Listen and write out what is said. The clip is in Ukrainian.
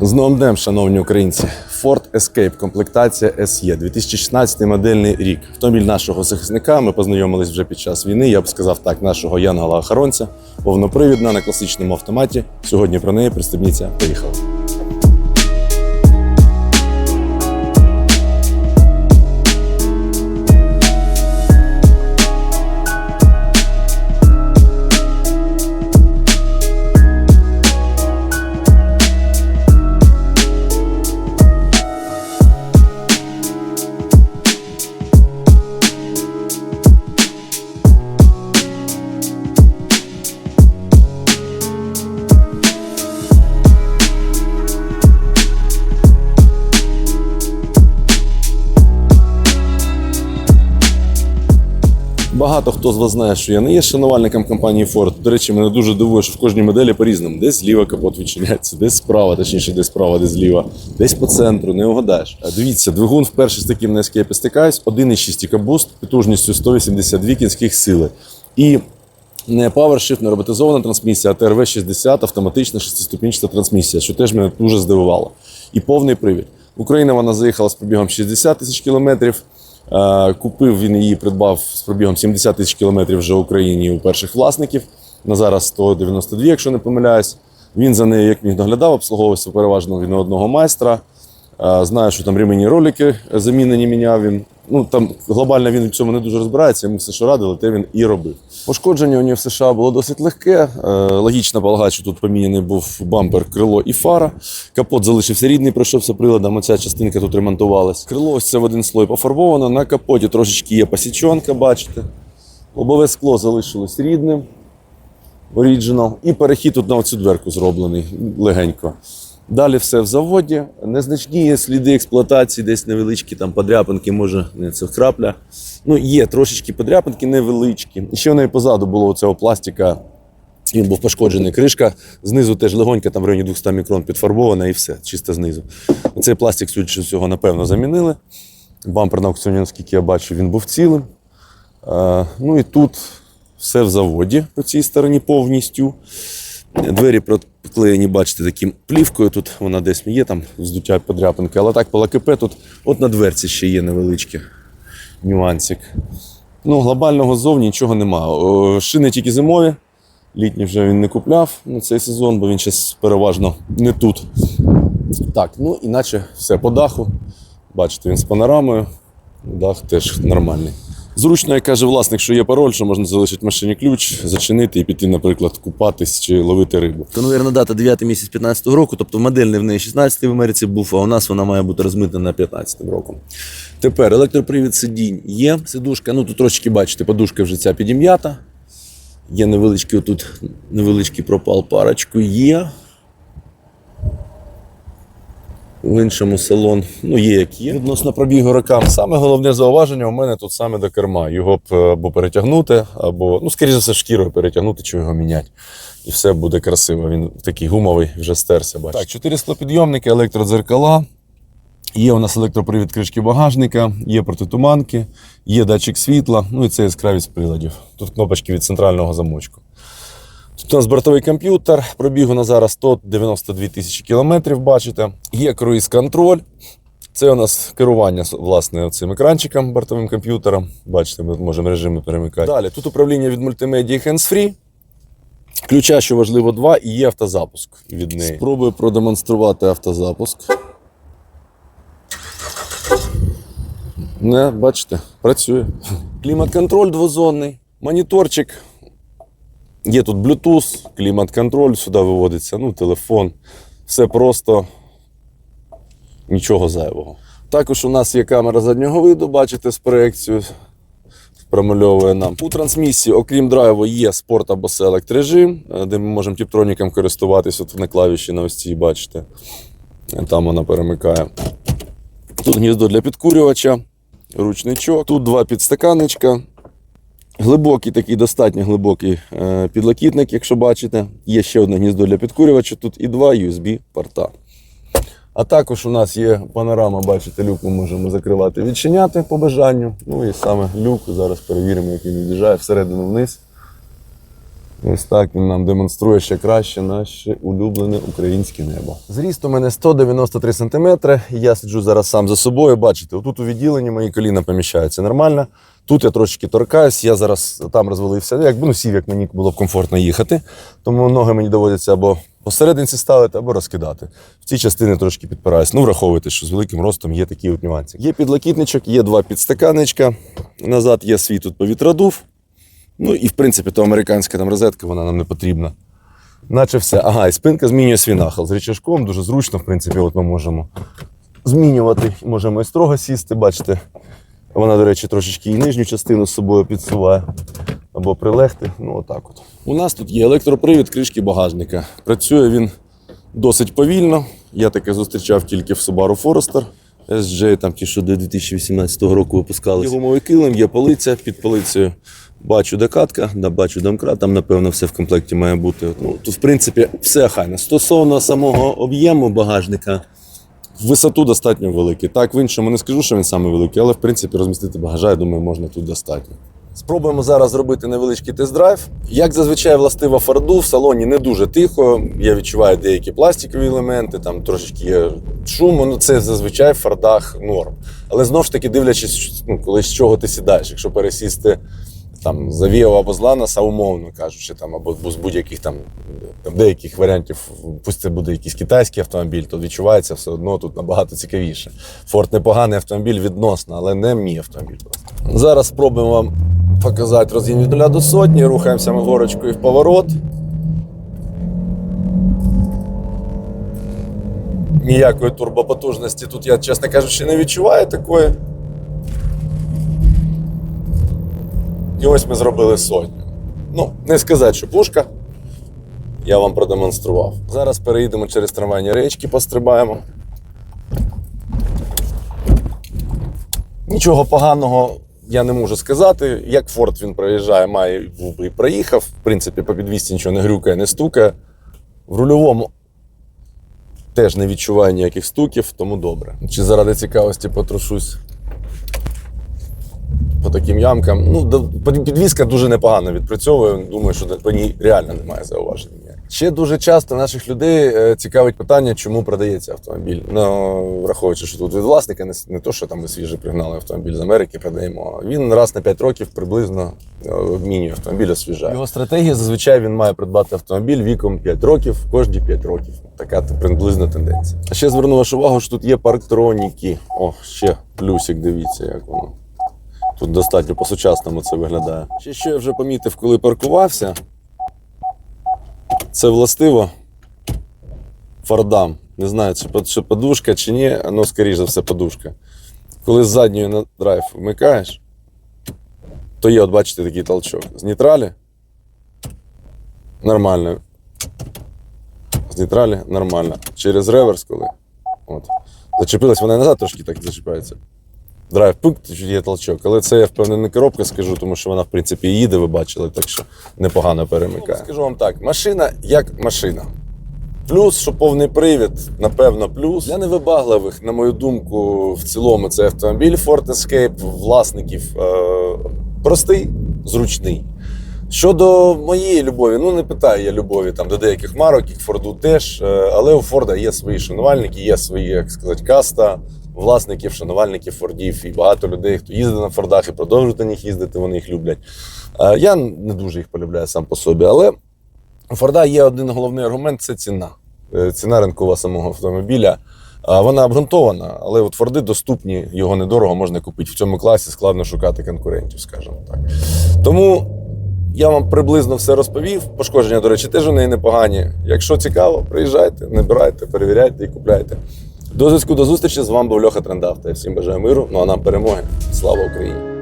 З новим днем, шановні українці, Ford Escape, комплектація SE, 2016 модельний рік. Автомобіль нашого захисника. Ми познайомились вже під час війни. Я б сказав так, нашого Янгола охоронця повнопривідна на класичному автоматі. Сьогодні про неї пристебніться. Поїхали. Багато хто з вас знає, що я не є шанувальником компанії Ford. До речі, мене дуже дивує, що в кожній моделі по-різному. Десь зліва капот відчиняється, десь справа, точніше, десь справа, десь зліва, десь по центру, не угадаєш. А Дивіться, двигун вперше з таким на Escape стикаюсь, 1,6 EcoBoost потужністю 182 кінських сили. І не PowerShift, не роботизована трансмісія, а TRV-60 автоматична шестиступінчата трансмісія, що теж мене дуже здивувало. І повний привід. В Україну вона заїхала з пробігом 60 тисяч кілометрів. Е, Купив він її, придбав з пробігом 70 тисяч кілометрів вже в Україні у перших власників. На зараз 192, якщо не помиляюсь. Він за нею як міг доглядав, обслуговувався переважно від одного майстра. Е, Знаю, що там ремені ролики замінені міняв він. Ну там глобально він в цьому не дуже розбирається. Йому все, що радили, те він і робив. Пошкодження у нього в США було досить легке. Е, Логічно полагати, що тут поміняний був бампер, крило і фара. Капот залишився рідний, пройшовся приладом. Оця частинка тут ремонтувалась. Крило ось це в один слой пофарбовано. На капоті трошечки є посічонка, бачите. Лобове скло залишилось рідним. Оріджинал. І перехід тут на оцю дверку зроблений легенько. Далі все в заводі. Незначні сліди експлуатації, десь невеличкі там подряпинки, може, не це крапля. Ну, є трошечки подряпинки невеличкі. І ще в неї позаду було цього пластика. Він був пошкоджений кришка. Знизу теж легонька, там в районі 200 мікрон підфарбована і все, чисто знизу. Цей пластик, судячи з напевно, замінили. Бампер на аукціоні, наскільки я бачу, він був цілим. Е, ну і тут все в заводі по цій стороні повністю. Двері проклеєні, бачите, таким плівкою. Тут вона десь є, там здуття подряпинки. Але так по ЛКП тут от на дверці ще є невеличкий нюансик. Ну, глобального ззовні нічого немає. Шини тільки зимові. Літні вже він не купляв на цей сезон, бо він зараз переважно не тут. Так, ну іначе все по даху. Бачите, він з панорамою. Дах теж нормальний. Зручно, як каже власник, що є пароль, що можна залишити в машині ключ, зачинити і піти, наприклад, купатись чи ловити рибу. Конвейерна дата 9 місяць 15 року, тобто модельний в неї 16 в Америці був, а у нас вона має бути розмита на 15 роком. Тепер електропривід сидінь є, сидушка. Ну тут трошки бачите, подушка вже ця підім'ята. Є невеличкий отут невеличкий пропал парочку є. В іншому салон, ну є як є. Відносно пробігу рокам, саме головне зауваження у мене тут саме до керма. Його б е, або перетягнути, або, ну, скоріше за все, шкірою перетягнути, чи його міняти. І все буде красиво. Він такий гумовий, вже стерся. Бачите. Так, чотири склопідйомники, електродзеркала. Є у нас електропривід кришки багажника, є протитуманки, є датчик світла, ну і це яскравість приладів. Тут кнопочки від центрального замочку. Тут у нас бортовий комп'ютер, пробігу на зараз 192 тисячі кілометрів, бачите. Є круїз-контроль. Це у нас керування власне цим екранчиком бортовим комп'ютером. Бачите, ми можемо режими перемикати. Далі тут управління від мультимедії hands-free. Ключа, що важливо, два, і є автозапуск від неї. Спробую продемонструвати автозапуск. Не, бачите, працює. Клімат-контроль двозонний, моніторчик. Є тут Bluetooth, клімат-контроль, сюди виводиться, ну, телефон. Все просто, нічого зайвого. Також у нас є камера заднього виду, бачите, з проекцією. Промальовує нам. У трансмісії, окрім драйву, є спорт або селект режим, е, де ми можемо тіптроніком користуватися. От на клавіші на ось цій, бачите. Там вона перемикає. Тут гніздо для підкурювача, ручничок. Тут два підстаканничка. Глибокий такий, достатньо глибокий е, підлокітник, якщо бачите. Є ще одне гніздо для підкурювача, тут і два USB-порта. А також у нас є панорама, бачите, люк ми можемо закривати, відчиняти по бажанню. Ну і саме люк, зараз перевіримо, як він від'їжджає всередину вниз. Ось так він нам демонструє ще краще наше улюблене українське небо. Зріст у мене 193 см. Я сиджу зараз сам за собою. Бачите, отут у відділенні мої коліна поміщаються нормально. Тут я трошки торкаюсь, я зараз там розвалився, якби ну сів, як мені було б комфортно їхати. Тому ноги мені доводиться або посерединці ставити, або розкидати. В цій частини трошки підпираюсь. Ну, враховуйте, що з великим ростом є такі от нюанси. Є підлокітничок, є два підстаканничка. Назад є свій тут повітродув. Ну і в принципі, то американська там розетка, вона нам не потрібна. Наче все. Ага, і спинка змінює свій нахил з рычажком. Дуже зручно, в принципі, от ми можемо змінювати. Можемо і строго сісти, бачите. Вона, до речі, трошечки і нижню частину з собою підсуває. Або прилегти. Ну, отак от. У нас тут є електропривід кришки багажника. Працює він досить повільно. Я таке зустрічав тільки в Subaru Forester. SJ, там ті, що до 2018 року випускалися. Є гумовий килим, є полиця під полицею. Бачу докатка, да, бачу домкрат, там, напевно, все в комплекті має бути. Ну, тут, в принципі, все хайно. Стосовно самого об'єму багажника, висоту достатньо великий. Так, в іншому не скажу, що він саме великий, але в принципі розмістити багажа, я думаю, можна тут достатньо. Спробуємо зараз зробити невеличкий тест-драйв. Як зазвичай властиво Форду, в салоні не дуже тихо. Я відчуваю деякі пластикові елементи, там трошечки є шуму. Ну це зазвичай в Фордах норм. Але знов ж таки дивлячись, ну, коли з чого ти сідаєш. Якщо пересісти там з або з Ланаса, умовно кажучи, там або з будь-яких там, там деяких варіантів, пусть це буде якийсь китайський автомобіль, то відчувається все одно тут набагато цікавіше. Форд непоганий автомобіль відносно, але не мій автомобіль. Зараз спробуємо вам показати розгін від 0 до сотні. Рухаємося ми горочкою в поворот. Ніякої турбопотужності тут я, чесно кажучи, не відчуваю такої. І ось ми зробили сотню. Ну, не сказати, що пушка. Я вам продемонстрував. Зараз переїдемо через трамвайні речки, пострибаємо. Нічого поганого я не можу сказати. Як Форд він проїжджає, має і проїхав. В принципі, по підвісті нічого не грюкає, не стукає. В рульовому теж не відчуваю ніяких стуків, тому добре. Чи заради цікавості потрушусь по таким ямкам. Ну, підвізка дуже непогано відпрацьовує. Думаю, що по ній реально немає зауважень. Ще дуже часто наших людей е, цікавить питання, чому продається автомобіль. Ну, враховуючи, що тут від власника не, не то, що там ми свіже пригнали автомобіль з Америки, продаємо. Він раз на 5 років приблизно е, обмінює автомобіль, освіжає. Його стратегія зазвичай він має придбати автомобіль віком 5 років, кожні 5 років. Така приблизна тенденція. А ще зверну вашу увагу, що тут є парктроніки. О, ще плюсик, дивіться, як воно. Тут достатньо по-сучасному це виглядає. Ще що я вже помітив, коли паркувався, це властиво фордам. Не знаю, чи, подушка, чи ні, ну, скоріш за все, подушка. Коли з задньої на драйв вмикаєш, то є, от бачите, такий толчок. З нейтралі нормально. З нейтралі нормально. Через реверс, коли. От. Зачепилась, вона назад трошки так зачіпається. Драйв пук, є толчок. Але це я впевнений не коробка скажу, тому що вона, в принципі, їде, ви бачили, так що непогано перемикає. Скажу вам так: машина як машина. Плюс, що повний привід, напевно, плюс. Для невибагливих, на мою думку, в цілому це автомобіль Ford Escape, власників е- простий, зручний. Щодо моєї любові, ну не питаю я любові там до деяких марок, як Форду теж, е, але у Форда є свої шанувальники, є свої, як сказати, каста власників, шанувальників Фордів і багато людей, хто їздить на Фордах і продовжують на них їздити, вони їх люблять. Е, Я не дуже їх полюбляю сам по собі, але у Форда є один головний аргумент це ціна. Е, Ціна ринкова самого автомобіля. Вона обґрунтована, але от Форди доступні, його недорого можна купити. В цьому класі складно шукати конкурентів, скажімо так. Тому я вам приблизно все розповів. Пошкодження, до речі, теж у неї непогані. Якщо цікаво, приїжджайте, набирайте, перевіряйте і купляйте. До зв'язку до зустрічі з вами був Льоха Трендавта. Всім бажаю миру. Ну а нам перемоги. Слава Україні!